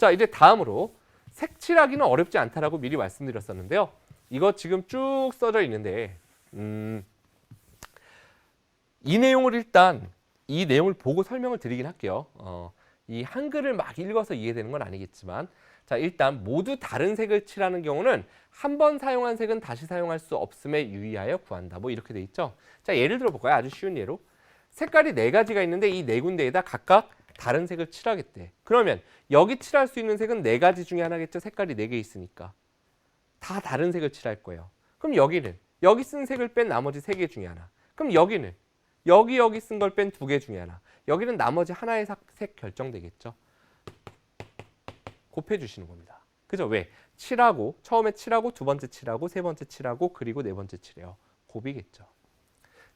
자, 이제 다음으로 색칠하기는 어렵지 않다라고 미리 말씀드렸었는데요. 이거 지금 쭉 써져 있는데 음, 이 내용을 일단 이 내용을 보고 설명을 드리긴 할게요. 어, 이 한글을 막 읽어서 이해되는 건 아니겠지만 자 일단 모두 다른 색을 칠하는 경우는 한 번 사용한 색은 다시 사용할 수 없음에 유의하여 구한다. 뭐 이렇게 돼 있죠. 자 예를 들어 볼까요? 아주 쉬운 예로 색깔이 네 가지가 있는데 이 네 군데에다 각각 다른 색을 칠하겠대. 그러면 여기 칠할 수 있는 색은 네 가지 중에 하나겠죠. 색깔이 네 개 있으니까 다 다른 색을 칠할 거예요. 그럼 여기는 여기 쓴 색을 뺀 나머지 세 개 중에 하나. 그럼 여기는 여기 여기 쓴 걸 뺀 두 개 중에 하나. 여기는 나머지 하나의 색 결정되겠죠. 곱해 주시는 겁니다. 그죠? 왜? 칠하고 처음에 칠하고 두 번째 칠하고 세 번째 칠하고 그리고 네 번째 칠해요. 곱이겠죠.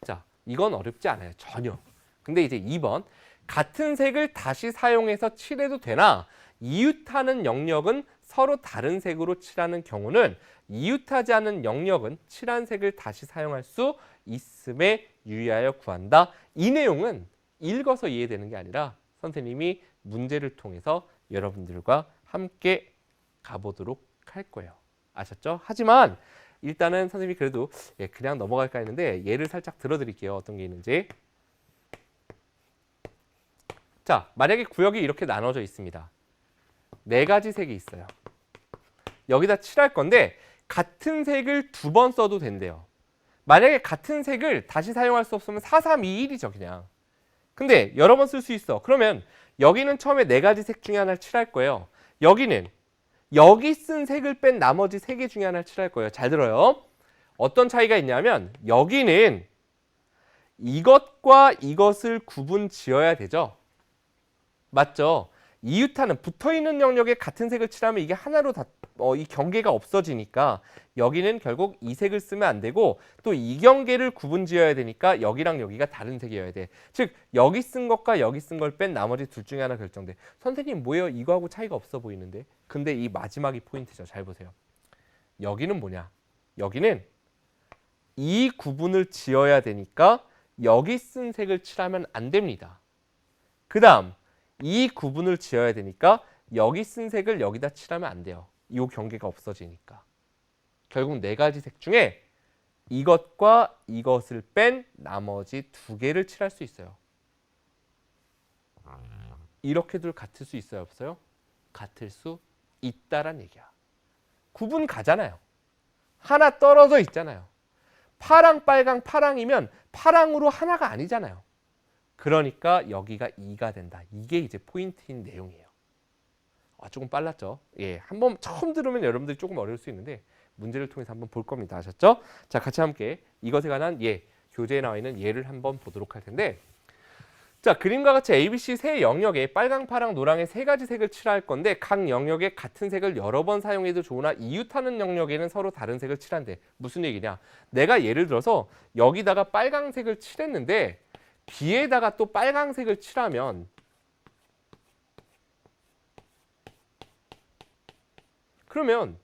자, 이건 어렵지 않아요. 전혀. 근데 이제 2번 같은 색을 다시 사용해서 칠해도 되나 이웃하는 영역은 서로 다른 색으로 칠하는 경우는 이웃하지 않은 영역은 칠한 색을 다시 사용할 수 있음에 유의하여 구한다. 이 내용은 읽어서 이해되는 게 아니라 선생님이 문제를 통해서 여러분들과 함께 가보도록 할 거예요. 아셨죠? 하지만 일단은 선생님이 그래도 예, 그냥 넘어갈까 했는데 예를 살짝 들어드릴게요. 어떤 게 있는지. 자, 만약에 구역이 이렇게 나눠져 있습니다. 네 가지 색이 있어요. 여기다 칠할 건데 같은 색을 두 번 써도 된대요. 만약에 같은 색을 다시 사용할 수 없으면 4321이죠, 그냥. 근데 여러 번 쓸 수 있어. 그러면 여기는 처음에 네 가지 색 중에 하나를 칠할 거예요. 여기는 여기 쓴 색을 뺀 나머지 세 개 중에 하나를 칠할 거예요. 잘 들어요. 어떤 차이가 있냐면 여기는 이것과 이것을 구분 지어야 되죠. 맞죠? 이웃하는 붙어 있는 영역에 같은 색을 칠하면 이게 하나로 다, 어, 이 경계가 없어지니까 여기는 결국 이 색을 쓰면 안 되고 또 이 경계를 구분 지어야 되니까 여기랑 여기가 다른 색이어야 돼. 즉 여기 쓴 것과 여기 쓴 걸 뺀 나머지 둘 중에 하나 결정돼. 선생님 뭐예요? 이거하고 차이가 없어 보이는데. 근데 이 마지막이 포인트죠. 잘 보세요. 여기는 뭐냐? 여기는 이 구분을 지어야 되니까 여기 쓴 색을 칠하면 안 됩니다. 그 다음 이 구분을 지어야 되니까 여기 쓴 색을 여기다 칠하면 안 돼요. 이 경계가 없어지니까. 결국 네 가지 색 중에 이것과 이것을 뺀 나머지 두 개를 칠할 수 있어요. 이렇게 둘 같을 수 있어요, 없어요? 같을 수 있다란 얘기야. 구분 가잖아요. 하나 떨어져 있잖아요. 파랑, 빨강, 파랑이면 파랑으로 하나가 아니잖아요. 그러니까 여기가 2가 된다. 이게 이제 포인트인 내용이에요. 아, 조금 빨랐죠? 예, 한번 처음 들으면 여러분들이 조금 어려울 수 있는데 문제를 통해서 한번 볼 겁니다. 아셨죠? 자, 같이 함께 이것에 관한 예, 교재에 나와 있는 예를 한번 보도록 할 텐데 자, 그림과 같이 ABC 세 영역에 빨강, 파랑, 노랑의 세 가지 색을 칠할 건데 각 영역에 같은 색을 여러 번 사용해도 좋으나 이웃하는 영역에는 서로 다른 색을 칠한대. 무슨 얘기냐? 내가 예를 들어서 여기다가 빨강색을 칠했는데 B에다가 또 빨강색을 칠하면 그러면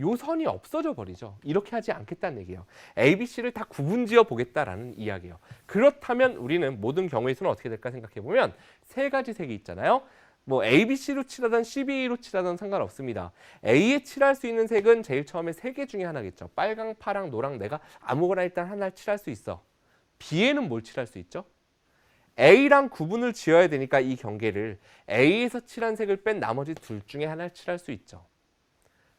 요 선이 없어져 버리죠. 이렇게 하지 않겠다는 얘기예요. A, B, C를 다 구분지어 보겠다라는 이야기예요. 그렇다면 우리는 모든 경우의 수는 어떻게 될까 생각해 보면 세 가지 색이 있잖아요. 뭐 A, B, C로 칠하든 C, B로 칠하든 상관없습니다. A에 칠할 수 있는 색은 제일 처음에 세 개 중에 하나겠죠. 빨강, 파랑, 노랑 내가 아무거나 일단 하나를 칠할 수 있어. B에는 뭘 칠할 수 있죠? A랑 구분을 지어야 되니까 이 경계를 A에서 칠한 색을 뺀 나머지 둘 중에 하나를 칠할 수 있죠.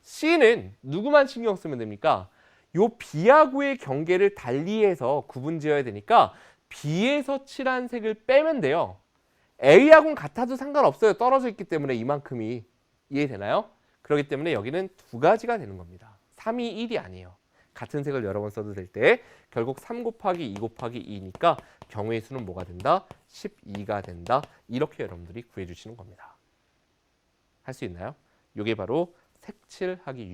C는 누구만 신경 쓰면 됩니까? 요 B하고의 경계를 달리해서 구분 지어야 되니까 B에서 칠한 색을 빼면 돼요. A하고는 같아도 상관없어요. 떨어져 있기 때문에 이만큼이 이해되나요? 그렇기 때문에 여기는 두 가지가 되는 겁니다. 3이 1이 아니에요. 같은 색을 여러 번 써도 될 때 결국 3 곱하기 2 곱하기 2니까 경우의 수는 뭐가 된다? 12가 된다. 이렇게 여러분들이 구해 주시는 겁니다. 할 수 있나요? 이게 바로 색칠하기